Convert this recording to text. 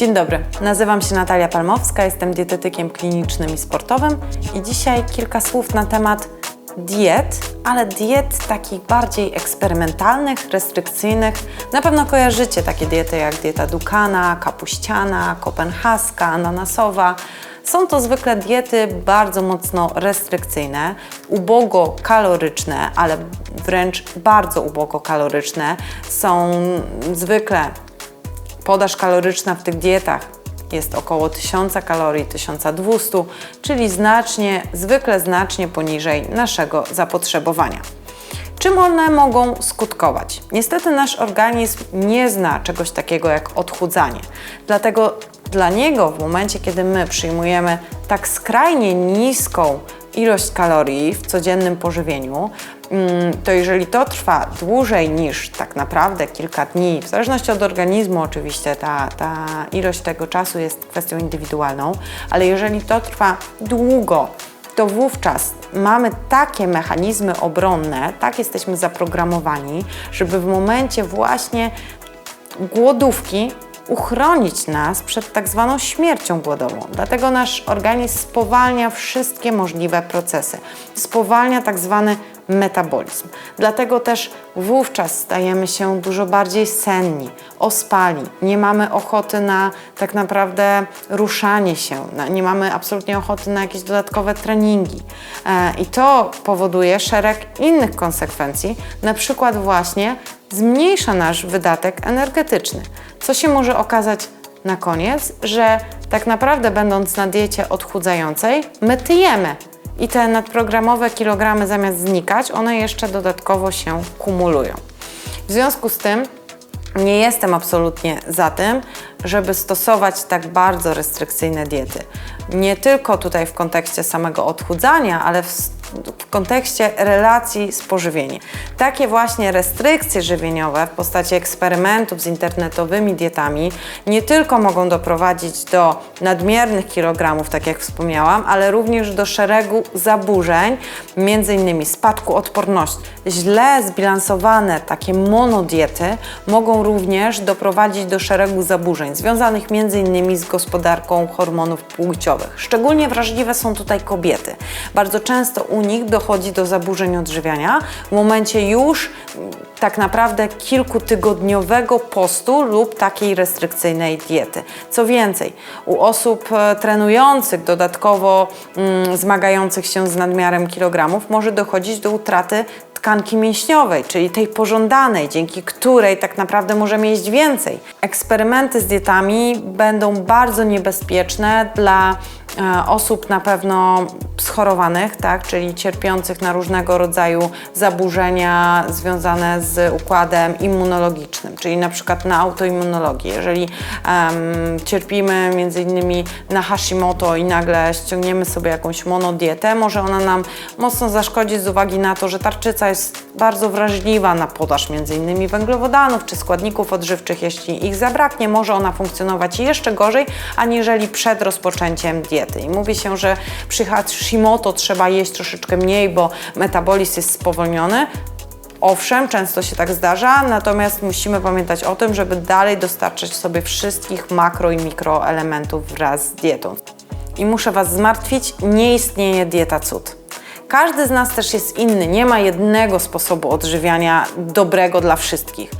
Dzień dobry, nazywam się Natalia Palmowska, jestem dietetykiem klinicznym i sportowym i dzisiaj kilka słów na temat diet, ale diet takich bardziej eksperymentalnych, restrykcyjnych. Na pewno kojarzycie takie diety jak dieta Dukana, kapuściana, kopenhaska, ananasowa. Są to zwykle diety bardzo mocno restrykcyjne, ubogo kaloryczne, ale wręcz bardzo ubogo kaloryczne. Są zwykle Podaż kaloryczna w tych dietach jest około 1000 kalorii, 1200, czyli znacznie, zwykle znacznie poniżej naszego zapotrzebowania. Czym one mogą skutkować? Niestety nasz organizm nie zna czegoś takiego jak odchudzanie. Dlatego dla niego w momencie, kiedy my przyjmujemy tak skrajnie niską ilość kalorii w codziennym pożywieniu, mm, to jeżeli to trwa dłużej niż tak naprawdę kilka dni, w zależności od organizmu oczywiście ta, ta ilość tego czasu jest kwestią indywidualną, ale jeżeli to trwa długo, to wówczas mamy takie mechanizmy obronne, tak jesteśmy zaprogramowani, żeby w momencie właśnie głodówki uchronić nas przed tak zwaną śmiercią głodową. Dlatego nasz organizm spowalnia wszystkie możliwe procesy. Spowalnia tak zwany metabolizm. Dlatego też wówczas stajemy się dużo bardziej senni, ospali, nie mamy ochoty na tak naprawdę ruszanie się, nie mamy absolutnie ochoty na jakieś dodatkowe treningi. E, I to powoduje szereg innych konsekwencji, na przykład właśnie zmniejsza nasz wydatek energetyczny. Co się może okazać na koniec, że tak naprawdę będąc na diecie odchudzającej, my tyjemy i te nadprogramowe kilogramy zamiast znikać, one jeszcze dodatkowo się kumulują. W związku z tym nie jestem absolutnie za tym, żeby stosować tak bardzo restrykcyjne diety. Nie tylko tutaj w kontekście samego odchudzania, ale w, w kontekście relacji z pożywieniem. Takie właśnie restrykcje żywieniowe w postaci eksperymentów z internetowymi dietami nie tylko mogą doprowadzić do nadmiernych kilogramów, tak jak wspomniałam, ale również do szeregu zaburzeń, innymi spadku odporności. Źle zbilansowane takie monodiety mogą również doprowadzić do szeregu zaburzeń związanych innymi z gospodarką hormonów płciowych. Szczególnie wrażliwe są tutaj kobiety. Bardzo często u nich dochodzi do zaburzeń odżywiania w momencie już mm, tak naprawdę kilkutygodniowego postu lub takiej restrykcyjnej diety. Co więcej, u osób e, trenujących, dodatkowo mm, zmagających się z nadmiarem kilogramów, może dochodzić do utraty tkanki mięśniowej, czyli tej pożądanej, dzięki której tak naprawdę możemy jeść więcej. Eksperymenty z dietami będą bardzo niebezpieczne dla e, osób na pewno schorowanych, tak, czyli cierpiących na różnego rodzaju zaburzenia związane z układem immunologicznym, czyli na przykład na autoimmunologię. Jeżeli em, cierpimy między innymi na Hashimoto i nagle ściągniemy sobie jakąś monodietę, może ona nam mocno zaszkodzić z uwagi na to, że tarczyca jest bardzo wrażliwa na podaż między innymi węglowodanów czy składników odżywczych. Jeśli ich zabraknie, może ona funkcjonować jeszcze gorzej, aniżeli przed rozpoczęciem diety. I mówi się, że przy Hashimoto trzeba jeść troszeczkę mniej, bo metabolizm jest spowolniony. Owszem, często się tak zdarza, natomiast musimy pamiętać o tym, żeby dalej dostarczać sobie wszystkich makro i mikroelementów wraz z dietą. I muszę Was zmartwić, nie istnieje dieta cud. Każdy z nas też jest inny, nie ma jednego sposobu odżywiania dobrego dla wszystkich.